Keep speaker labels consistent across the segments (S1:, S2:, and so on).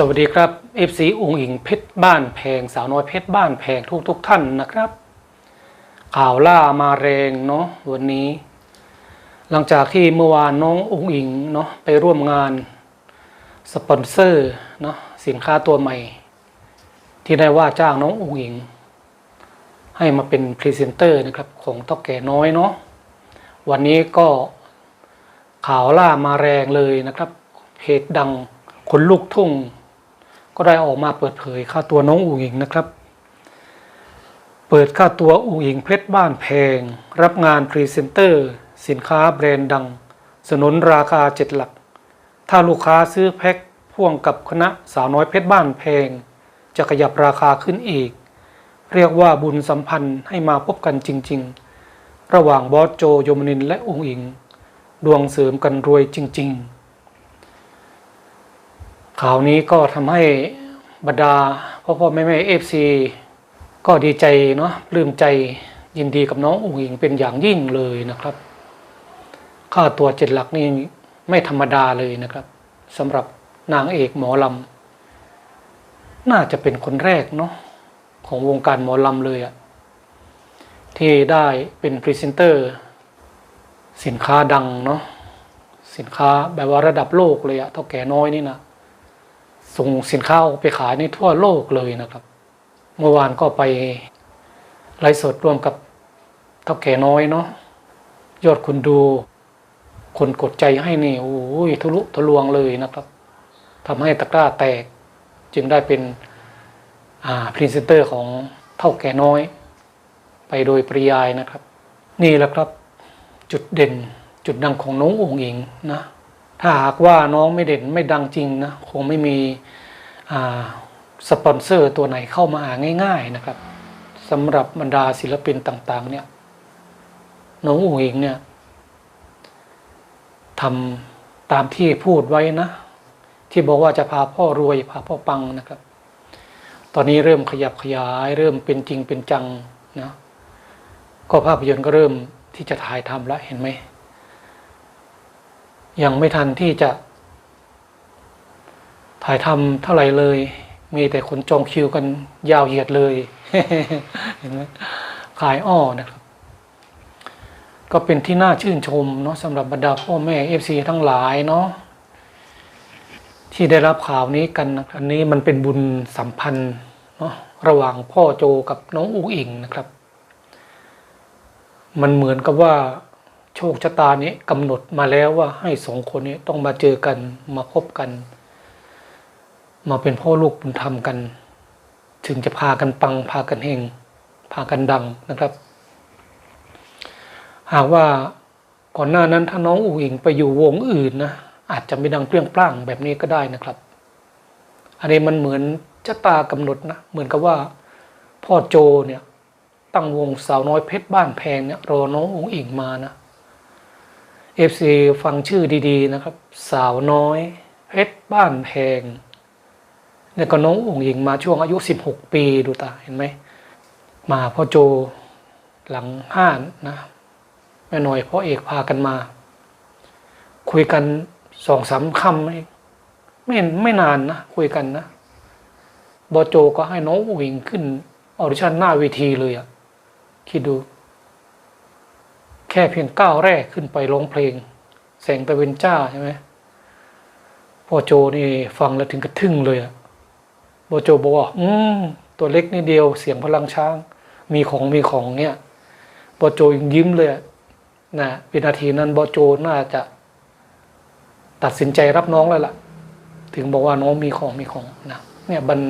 S1: สวัสดีครับ FC องค์อิงเพชรบ้านแพงสาวน้อยเพชรบ้านแพงทุกทุกท่านนะครับ ข่าวล่ามาแรงเนาะวันนี้ หลังจากที่เมื่อวานน้ององค์อิงเนาะไปร่วมงานสปอนเซอร์เนาะสินค้าตัวใหม่ ที่ได้ว่าจ้างน้ององค์อิง ให้มาเป็นพรีเซนเตอร์นะครับของท่าแก่น้อยเนาะวันนี้ก็ข่าวล่ามาแรงเลยนะครับเพจดังคนลูกทุ่ง ก็ได้ออกมาเปิดเผยค่าตัวน้องอูหญิงนะครับ เปิดค่าตัวอูหญิงเพชรบ้านแพง รับงานพรีเซนเตอร์ สินค้าแบรนด์ดัง สนุนราคาเจ็ดหลัก ถ้าลูกค้าซื้อแพ็คพ่วงกับคณะสาวน้อยเพชรบ้านแพง จะขยับราคาขึ้นอีก เรียกว่าบุญสัมพันธ์ให้มาพบกันจริง ๆ ระหว่างบอสโจโยมนินและองค์อิง ดวงเสริมกันรวยจริง ๆ ข่าวนี้ก็ทำให้บรรดาพ่อพ่อแม่แม่เอฟซีก็ดีใจเนาะปลื้มใจยินดีกับน้องอุ๋งอิงเป็นอย่างยิ่งเลยนะครับ ค่าตัวเจ็ดหลักนี่ไม่ธรรมดาเลยนะครับสำหรับนางเอกหมอลำน่าจะเป็นคนแรกเนาะของวงการหมอลำเลยอะที่ได้เป็นพรีเซนเตอร์ สินค้าดังเนาะสินค้าแบบว่าระดับโลกเลยอะเท่าแก่น้อยนี่นะ ส่งสินค้าออกไปขายในทั่วโลกเลยนะครับ เมื่อวานก็ไปไลฟ์สดร่วมกับเท่าแก่น้อยเนาะยอดคนดู คนกดใจให้นี่โอ้ยทะลุทะลวงเลยนะครับทำให้ตะกร้าแตก จึงได้เป็นอ่าพรีเซนเตอร์ของเท่าแก่น้อย ไปโดยปริยายนะครับ นี่แหละครับจุดเด่นจุดดังของน้ององค์อิงนะ ถ้าหากว่าน้องไม่เด่นไม่ดังจริงนะคงไม่มีสปอนเซอร์ตัวไหนเข้ามาหาง่าย ๆนะครับสำหรับบรรดาศิลปินต่าง ๆ เนี่ยน้องอุ๋งอิงเนี่ยทำตามที่พูดไว้นะ ที่บอกว่าจะพาพ่อรวยพาพ่อปังนะครับ ตอนนี้เริ่มขยับขยาย เริ่มเป็นจริงเป็นจังนะก็ภาพยนตร์ก็เริ่มที่จะถ่ายทำแล้วเห็นไหม ยังไม่ทันที่จะ ถ่ายทำเท่าไหร่เลย มีแต่คนจองคิวกันยาวเหยียดเลยเห็นไหมขายอ้อนะครับ ก็เป็นที่น่าชื่นชมเนาะสำหรับบรรดาพ่อแม่เอฟซีทั้งหลายเนาะที่ได้รับข่าวนี้กันนะอันนี้มันเป็นบุญสัมพันธ์เนาะระหว่างพ่อโจกับน้องอูอิงนะครับ มันเหมือนกับว่า โชคชะตานี้กำหนดมาแล้วว่าให้สองคนนี้ต้องมาเจอกันมาพบกัน มาเป็นพ่อลูกบุญธรรมกัน ถึงจะพากันปังพากันเฮงพากันดังนะครับ หากว่าก่อนหน้านั้นถ้าน้องอูอิงไปอยู่วงอื่นนะอาจจะไม่ดังเปรี้ยงปร้างแบบนี้ก็ได้นะครับ อันนี้มันเหมือนชะตากำหนดนะเหมือนกับว่า พ่อโจเนี่ยตั้งวงสาวน้อยเพชรบ้านแพงเนี่ยรอน้องอุ๋งอิงมานะ เอฟซีฟังชื่อดีๆนะครับ สาวน้อยเพชรบ้านแพงเนี่ยก็น้ององค์หญิงมาช่วงอายุสิบหกปีดูตาเห็นไหม มาพ่อโจหลังห้านนะแม่หน่อยพ่อเอกพากันมา คุยกันสองสามคำเองไม่ไม่นานนะ คุยกันนะบอโจก็ให้น้ององค์หญิงขึ้นออดิชั่นหน้าเวทีเลยอะคิดดู แค่เพียงก้าวแรกขึ้นไปร้องเพลง แสงตะเวนจ้าใช่ไหมพ่อโจนี่ฟังแล้วถึงกระทึ่งเลยอะพ่อโจบอกว่าอืมตัวเล็กนิดเดียวเสียงพลังช้าง มีของมีของเนี่ยพ่อโจยังยิ้มเลยอะนะวินาทีนั้นบอโจน่าจะตัดสินใจรับน้องแล้วล่ะ ถึงบอกว่าน้องมีของมีของนะเนี่ยมัน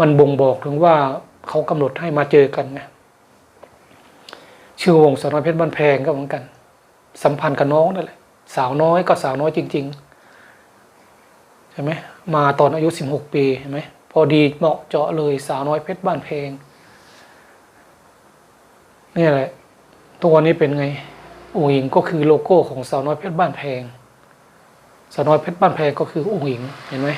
S1: มันบ่งบอกถึงว่าเขากำหนดให้มาเจอกันไง ชื่อวงสาวน้อยเพชรบ้านแพงก็เหมือนกัน สัมพันธ์กับน้องนั่นแหละสาวน้อยก็สาวน้อยจริง ๆ ใช่ไหมมาตอนอายุสิบหกปีเห็นไหมพอดีเหมาะเจาะเลยสาวน้อยเพชรบ้านแพงนี่แหละตัวนี้เป็นไงอุ๋งอิงก็คือโลโก้ของสาวน้อยเพชรบ้านแพงสาวน้อยเพชรบ้านแพงก็คืออุ๋งอิงเห็นไหม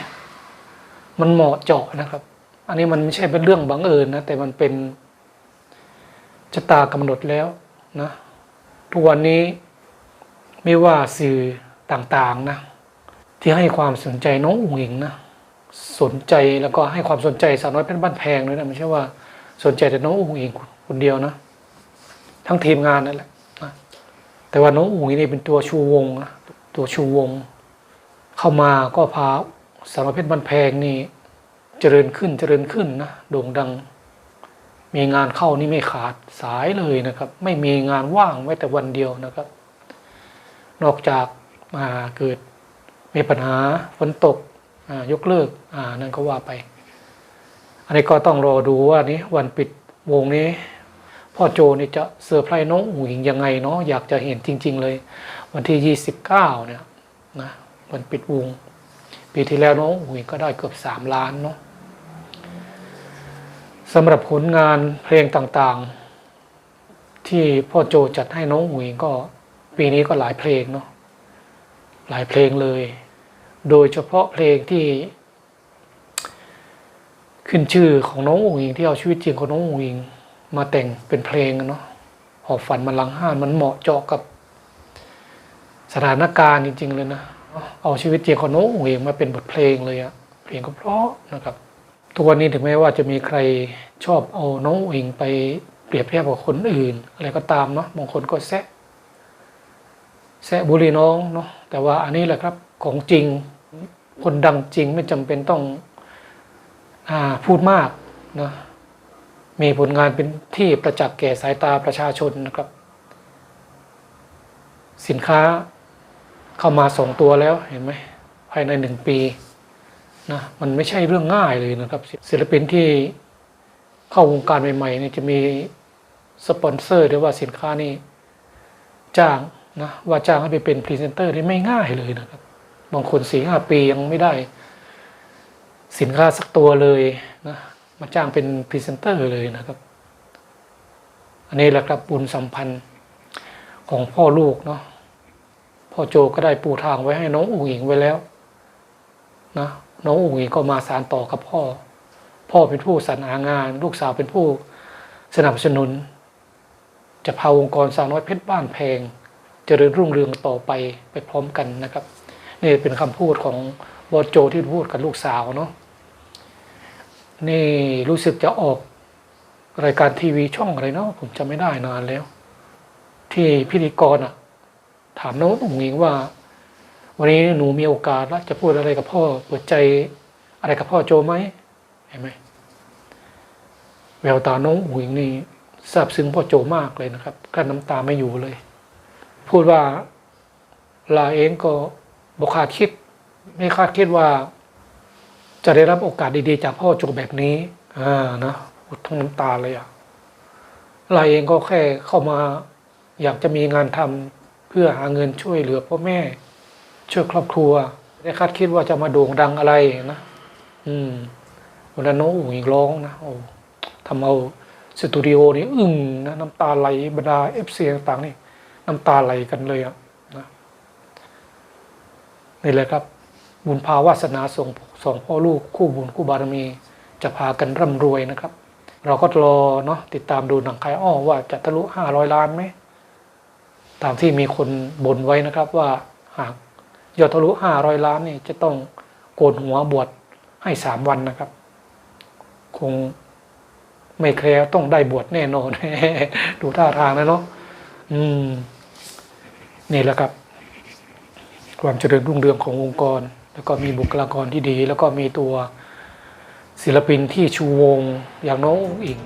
S1: มันเหมาะเจาะนะครับ อันนี้มันไม่ใช่เป็นเรื่องบังเอิญนะแต่มันเป็น ชะตากำหนดแล้วนะทุกวันนี้ไม่ว่าสื่อต่างๆนะที่ให้ความสนใจน้องอุ๋งอิงนะสนใจแล้วก็ให้ความสนใจสาวน้อยเป็นบ้านแพงด้วยนะไม่ใช่ว่าสนใจแต่น้องอุ๋งอิงคนเดียวนะ ทั้งทีมงานนั่นแหละนะแต่ว่าน้องอุ๋งอิงนี่เป็นตัวชูวงนะตัวชูวง เข้ามาก็พาสาวน้อยเพชรบ้านแพงนี่เจริญขึ้นเจริญขึ้นนะโด่งดัง มีงานเข้านี่ไม่ขาดสายเลยนะครับ ไม่มีงานว่างแม้แต่วันเดียวนะครับ นอกจากมาเกิดมีปัญหาฝนตกยกเลิกอ่านั่นก็ว่าไป อันนี้ก็ต้องรอดูว่านี้วันปิดวงนี้ พ่อโจนี่จะเซอร์ไพรส์น้องอุ๋งยังไงเนาะอยากจะเห็นจริง ๆ เลย วันที่ยี่สิบเก้าเนี่ยนะวันปิดวง ปีที่แล้วน้องอุ๋งก็ได้เกือบสามล้านเนาะ สำหรับผลงานเพลงต่างๆ ที่พ่อโจจัดให้น้องอุ๋งอิงก็ปีนี้ก็หลายเพลงเนาะหลายเพลงเลย โดยเฉพาะเพลงที่ ขึ้นชื่อของน้องอุ๋งอิงที่เอาชีวิตจริงของน้องอุ๋งอิง มาแต่งเป็นเพลงเนาะหอบฝันมันลังห้านมันเหมาะเจาะกับ สถานการณ์จริง ๆ เลยนะเอาชีวิตจริงของน้องอุ๋งอิงมาเป็นบทเพลงเลยอะเพลงก็เพราะนะครับ ทุกวันนี้ถึงแม้ว่าจะมีใครชอบเอาน้องอิงไปเปรียบเทียบกับคนอื่น อะไรก็ตามเนาะบางคนก็แซะแซะบุรีน้องเนาะแต่ว่าอันนี้แหละครับของจริงคนดังจริงไม่จำเป็นต้องอาพูดมากนะมีผลงานเป็นที่ประจักษ์แก่สายตาประชาชนนะครับ สินค้าเข้ามาสองตัวแล้วเห็นไหมภายในหนึ่งปี นะมันไม่ใช่เรื่องง่ายเลยนะครับ ศิลปินที่เข้าวงการใหม่ๆเนี่ยจะมีสปอนเซอร์หรือว่าสินค้านี่จ้างนะว่าจ้างให้ไปเป็นพรีเซนเตอร์นี่ไม่ง่ายเลยนะครับ บางคนสี่ห้าปียังไม่ได้ สินค้าสักตัวเลยนะมาจ้างเป็นพรีเซนเตอร์เลยนะครับ อันนี้แหละครับบุญสัมพันธ์ของพ่อลูกเนาะพ่อโจก็ได้ปูทางไว้ให้น้องอุ๋งอิงไว้แล้ว นะน้องอุ๋งอิงก็มาสานต่อกับพ่อ พ่อเป็นผู้สรรหางาน ลูกสาวเป็นผู้สนับสนุน จะพาองค์กรสาวน้อยเพชรบ้านแพงเจริญรุ่งเรืองต่อไปไปพร้อมกันนะครับ นี่เป็นคำพูดของบอโจที่พูดกับลูกสาวเนาะนี่รู้สึกจะออกรายการทีวีช่องอะไรเนาะผมจำไม่ได้นานแล้ว ที่พิธีกรอะถามน้องอุ๋งอิงว่า วันนี้หนูมีโอกาสแล้วจะพูดอะไรกับพ่อเปิดใจอะไรกับพ่อโจไหมเห็นไหมแววตาน้องอุ๋งอิงนี่ซาบซึ้งพ่อโจมากเลยนะครับกั้นน้ำตาไม่อยู่เลย พูดว่าลาเองก็บกคาดคิด ไม่คาดคิดว่า จะได้รับโอกาสดีๆ จากพ่อโจแบบนี้อ่านะพูดทั้งน้ำตาเลยอะลาเองก็แค่เข้ามา อยากจะมีงานทำเพื่อหาเงินช่วยเหลือพ่อแม่ ช่วยครอบครัวไม่ได้คาดคิดว่าจะมาโด่งดังอะไรนะ อืมวันนั้นน้องอุ๋งอิงร้องนะโอ้ทำเอาสตูดิโอนี่อึ้งนะน้ำตาไหลบรรดาเอฟซีต่างๆนี่ น้ำตาไหลกันเลยอะนะนี่แหละครับ บุญพาวาสนาส่งสองพ่อลูกคู่บุญคู่บารมี จะพากันร่ำรวยนะครับ เราก็รอเนาะติดตามดูหนังคายอ้อว่าจะทะลุห้าร้อยล้านไหมตามที่มีคนบ่นไว้นะครับว่าหาก ยอดทะลุห้าร้อยล้านนี่จะต้องโกนหัวบวชให้สามวันนะครับ คงไม่แคล้วต้องได้บวชแน่นอน ดูท่าทางแล้วเนาะอืม นี่แหละครับ ความเจริญรุ่งเรืองขององค์กร แล้วก็มีบุคลากรที่ดี แล้วก็มีตัวศิลปินที่ชูวงอย่างน้องอุ๋งอิง